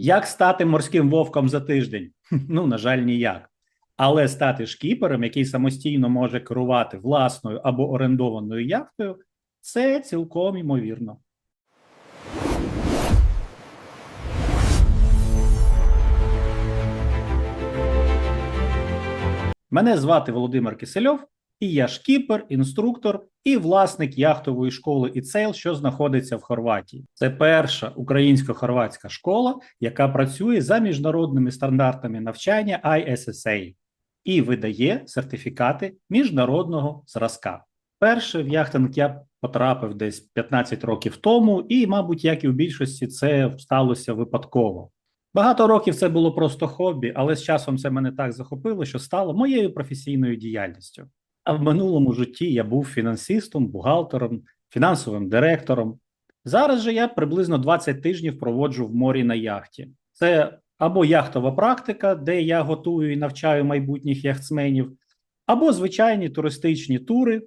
Як стати морським вовком за тиждень? Ну, на жаль, ніяк. Але стати шкіпером, який самостійно може керувати власною або орендованою яхтою, це цілком ймовірно. Мене звати Володимир Кисельов, і я шкіпер, інструктор і власник яхтової школи «Іцейл», що знаходиться в Хорватії. Це перша українсько-хорватська школа, яка працює за міжнародними стандартами навчання ISSA і видає сертифікати міжнародного зразка. Перше в яхтинг я потрапив десь 15 років тому, і, мабуть, як і у більшості, це сталося випадково. Багато років це було просто хобі, але з часом це мене так захопило, що стало моєю професійною діяльністю. А в минулому житті я був фінансистом, бухгалтером, фінансовим директором. Зараз же я приблизно 20 тижнів проводжу в морі на яхті. Це або яхтова практика, де я готую і навчаю майбутніх яхтсменів, або звичайні туристичні тури,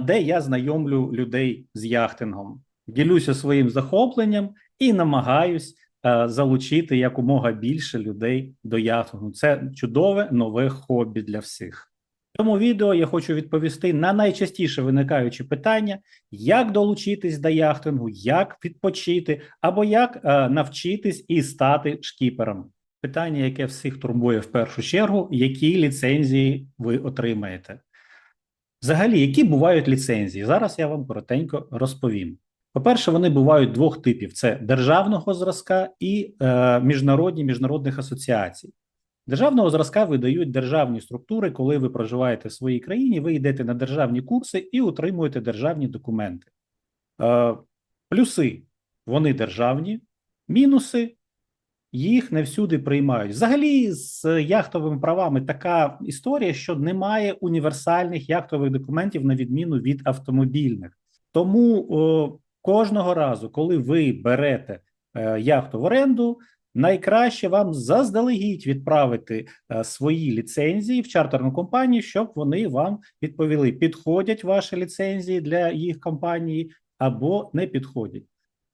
де я знайомлю людей з яхтингом, ділюся своїм захопленням і намагаюсь залучити якомога більше людей до яхтингу. Це чудове нове хобі для всіх. Цьому відео я хочу відповісти на найчастіше виникаючі питання: як долучитись до яхтингу, як відпочити, або як е, навчитись і стати шкіпером. Питання, яке всіх турбує в першу чергу, які ліцензії ви отримаєте. Взагалі, які бувають ліцензії? Зараз я вам коротенько розповім. По-перше, вони бувають двох типів: це державного зразка і е, міжнародні міжнародних асоціацій. Державного зразка видають державні структури, коли ви проживаєте в своїй країні, ви йдете на державні курси і отримуєте державні документи. Е, плюси вони державні, мінуси їх не всюди приймають. Взагалі, з яхтовими правами така історія, що немає універсальних яхтових документів на відміну від автомобільних. Тому о, кожного разу, коли ви берете е, яхту в оренду, найкраще вам заздалегідь відправити е, свої ліцензії в чартерну компанію, щоб вони вам відповіли, підходять ваші ліцензії для їх компанії або не підходять.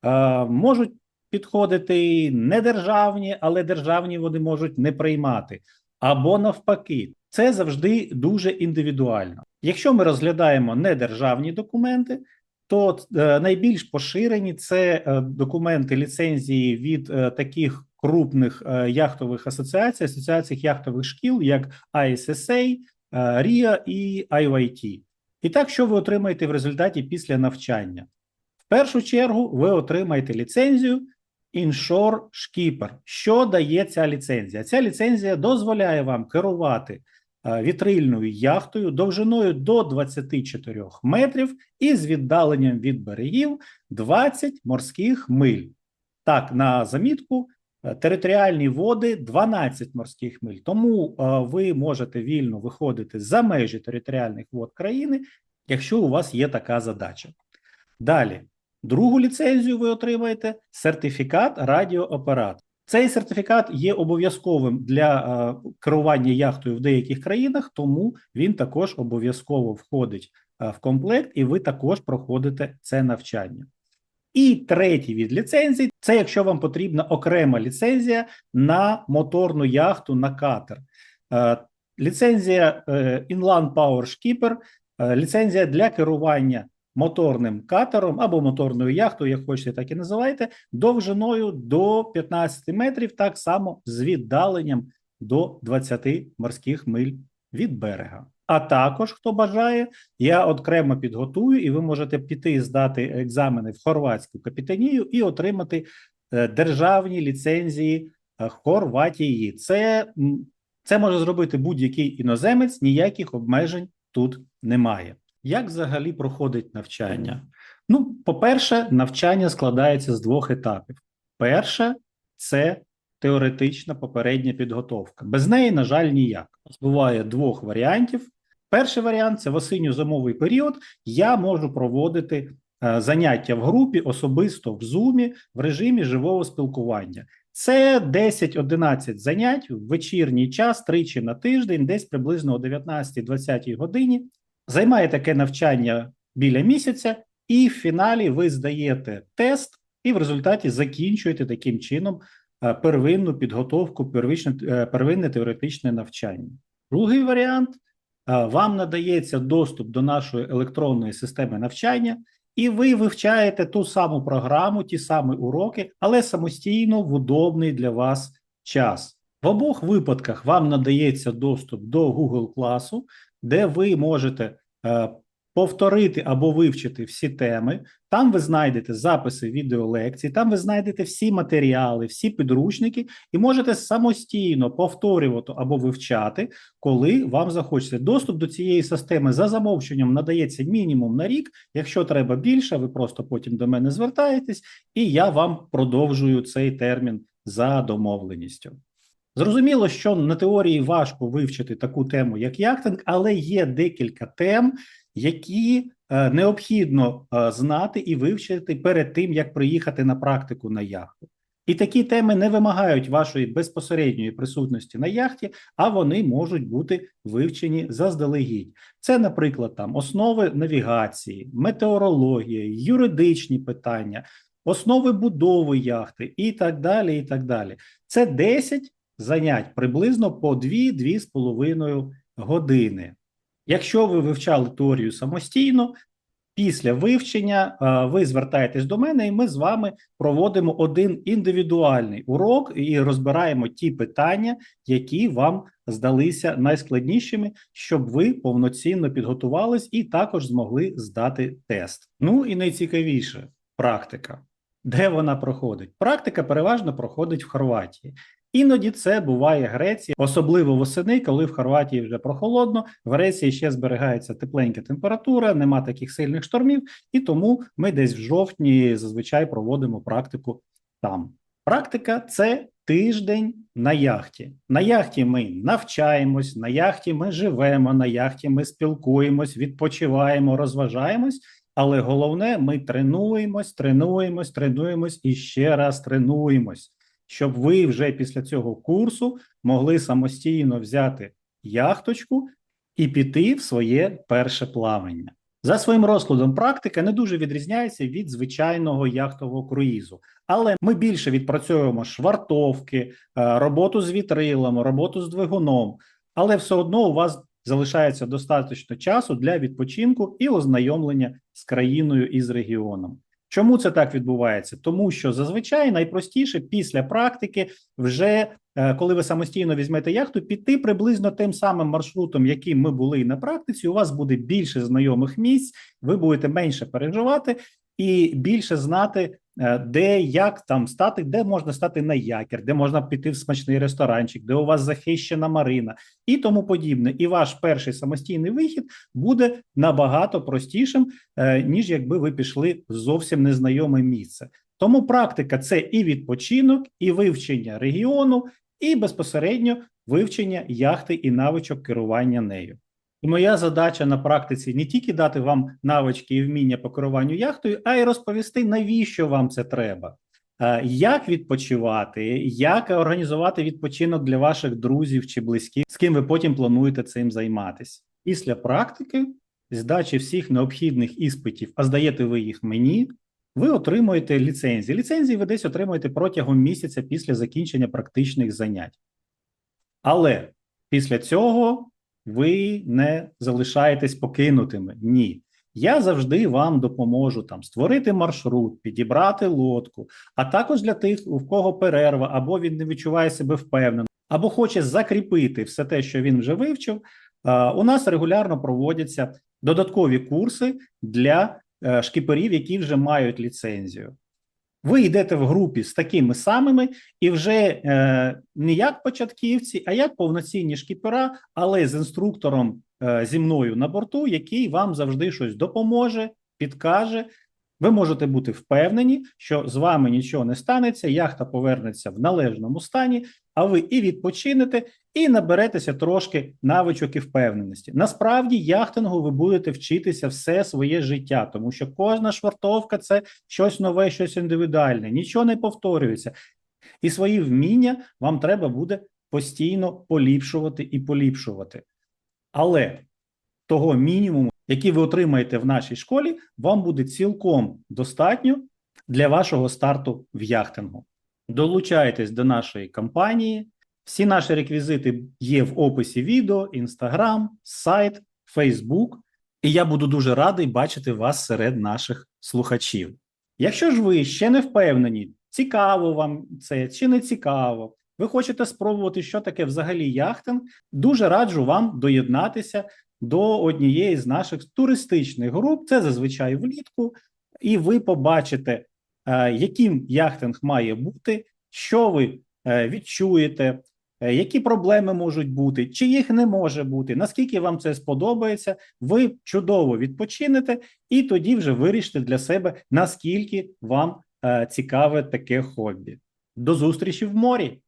Е, можуть підходити не державні, але державні вони можуть не приймати, або навпаки, це завжди дуже індивідуально. Якщо ми розглядаємо недержавні документи, то е, найбільш поширені це документи ліцензії від таких крупних е, яхтових асоціацій, асоціацій яхтових шкіл, як ISSA, е, RIA і IYT. І так, що ви отримаєте в результаті після навчання? В першу чергу ви отримаєте ліцензію Inshore Skipper. Що дає ця ліцензія? Ця ліцензія дозволяє вам керувати е, вітрильною яхтою довжиною до 24 метрів і з віддаленням від берегів 20 морських миль. Так, на замітку, територіальні води 12 морських миль. Тому е, ви можете вільно виходити за межі територіальних вод країни, якщо у вас є така задача. Далі. Другу ліцензію ви отримаєте сертифікат радіооператора. Цей сертифікат є обов'язковим для е, керування яхтою в деяких країнах, тому він також обов'язково входить е, в комплект, і ви також проходите це навчання. І третій від ліцензій це якщо вам потрібна окрема ліцензія на моторну яхту на катер. Е, ліцензія е, Inland Power Skipper, е, ліцензія для керування моторним катером або моторною яхтою, як хочете, так і називайте, довжиною до 15 метрів, так само з віддаленням до 20 морських миль від берега. А також, хто бажає, я окремо підготую, і ви можете піти і здати екзамени в хорватську капітанію і отримати е, державні ліцензії е, Хорватії. Це, це може зробити будь-який іноземець, ніяких обмежень тут немає. Як взагалі проходить навчання? Ну, по-перше, навчання складається з двох етапів. Перше це теоретична попередня підготовка. Без неї, на жаль, ніяк. Буває двох варіантів. Перший варіант це в осінньо-зимовий період. Я можу проводити е, заняття в групі особисто в Zoom в режимі живого спілкування. Це 10-11 занять в вечірній час, тричі на тиждень, десь приблизно о 19-20 годині. Займає таке навчання біля місяця, і в фіналі ви здаєте тест, і в результаті закінчуєте таким чином е, первинну підготовку, первичне, е, первинне теоретичне навчання. Другий варіант вам надається доступ до нашої електронної системи навчання, і ви вивчаєте ту саму програму, ті самі уроки, але самостійно в удобний для вас час. В обох випадках вам надається доступ до Google класу, де ви можете е, повторити або вивчити всі теми. Там ви знайдете записи відеолекцій, там ви знайдете всі матеріали, всі підручники, і можете самостійно повторювати або вивчати, коли вам захочеться. Доступ до цієї системи за замовченням надається мінімум на рік. Якщо треба більше, ви просто потім до мене звертаєтесь, і я вам продовжую цей термін за домовленістю. Зрозуміло, що на теорії важко вивчити таку тему, як яхтинг, але є декілька тем, які е, необхідно е, знати і вивчити перед тим, як приїхати на практику на яхту. І такі теми не вимагають вашої безпосередньої присутності на яхті, а вони можуть бути вивчені заздалегідь. Це, наприклад, там основи навігації, метеорологія, юридичні питання, основи будови яхти і так далі. І так далі. Це 10 занять приблизно по 2-2,5 години. Якщо ви вивчали теорію самостійно, після вивчення е, ви звертаєтесь до мене, і ми з вами проводимо один індивідуальний урок і розбираємо ті питання, які вам здалися найскладнішими, щоб ви повноцінно підготувались і також змогли здати тест. Ну і найцікавіше практика. Де вона проходить? Практика переважно проходить в Хорватії. Іноді це буває Греція, особливо восени, коли в Хорватії вже прохолодно. В Греції ще зберігається тепленька температура, нема таких сильних штормів, і тому ми десь в жовтні зазвичай проводимо практику там. Практика це тиждень на яхті. На яхті ми навчаємось, на яхті ми живемо, на яхті ми спілкуємось, відпочиваємо, розважаємось. Але головне, ми тренуємось, тренуємось, тренуємось і ще раз тренуємось щоб ви вже після цього курсу могли самостійно взяти яхточку і піти в своє перше плавання. За своїм розкладом, практика не дуже відрізняється від звичайного яхтового круїзу, але ми більше відпрацьовуємо швартовки, е, роботу з вітрилами, роботу з двигуном, але все одно у вас залишається достатньо часу для відпочинку і ознайомлення з країною і з регіоном. Чому це так відбувається? Тому що зазвичай найпростіше після практики, вже е, коли ви самостійно візьмете яхту, піти приблизно тим самим маршрутом, яким ми були на практиці. У вас буде більше знайомих місць, ви будете менше переживати і більше знати, де як там стати, де можна стати на якір, де можна піти в смачний ресторанчик, де у вас захищена марина і тому подібне. І ваш перший самостійний вихід буде набагато простішим, е, ніж якби ви пішли в зовсім незнайоме місце. Тому практика це і відпочинок, і вивчення регіону, і безпосередньо вивчення яхти і навичок керування нею. І моя задача на практиці не тільки дати вам навички і вміння по керуванню яхтою, а й розповісти, навіщо вам це треба, як відпочивати, як організувати відпочинок для ваших друзів чи близьких, з ким ви потім плануєте цим займатися. Після практики, здачі всіх необхідних іспитів, а здаєте ви їх мені. Ви отримуєте ліцензії. Ліцензії ви десь отримуєте протягом місяця після закінчення практичних занять. Але після цього ви не залишаєтесь покинутими. Ні. Я завжди вам допоможу там створити маршрут, підібрати лодку, а також для тих, у кого перерва, або він не відчуває себе впевнено, або хоче закріпити все те, що він вже вивчив. У нас регулярно проводяться додаткові курси для е, шкіперів, які вже мають ліцензію. Ви йдете в групі з такими самими, і вже е, не як початківці, а як повноцінні шкіпера, але з інструктором е, зі мною на борту, який вам завжди щось допоможе, підкаже. Ви можете бути впевнені, що з вами нічого не станеться, яхта повернеться в належному стані, а ви і відпочинете, і наберетеся трошки навичок і впевненості. Насправді, яхтингу ви будете вчитися все своє життя, тому що кожна швартовка це щось нове, щось індивідуальне, нічого не повторюється. І свої вміння вам треба буде постійно поліпшувати і поліпшувати. Але того мінімуму, який ви отримаєте в нашій школі, вам буде цілком достатньо для вашого старту в яхтингу. Долучайтесь до нашої кампанії. Всі наші реквізити є в описі відео: Instagram, сайт, Facebook. І я буду дуже радий бачити вас серед наших слухачів. Якщо ж ви ще не впевнені, цікаво вам це чи не цікаво, ви хочете спробувати, що таке взагалі яхтинг, дуже раджу вам доєднатися до однієї з наших туристичних груп. Це зазвичай влітку, і ви побачите, е, яким яхтинг має бути, що ви е, відчуєте, е, які проблеми можуть бути, чи їх не може бути, наскільки вам це сподобається, ви чудово відпочинете, і тоді вже вирішите для себе, наскільки вам цікаве таке хобі. До зустрічі в морі!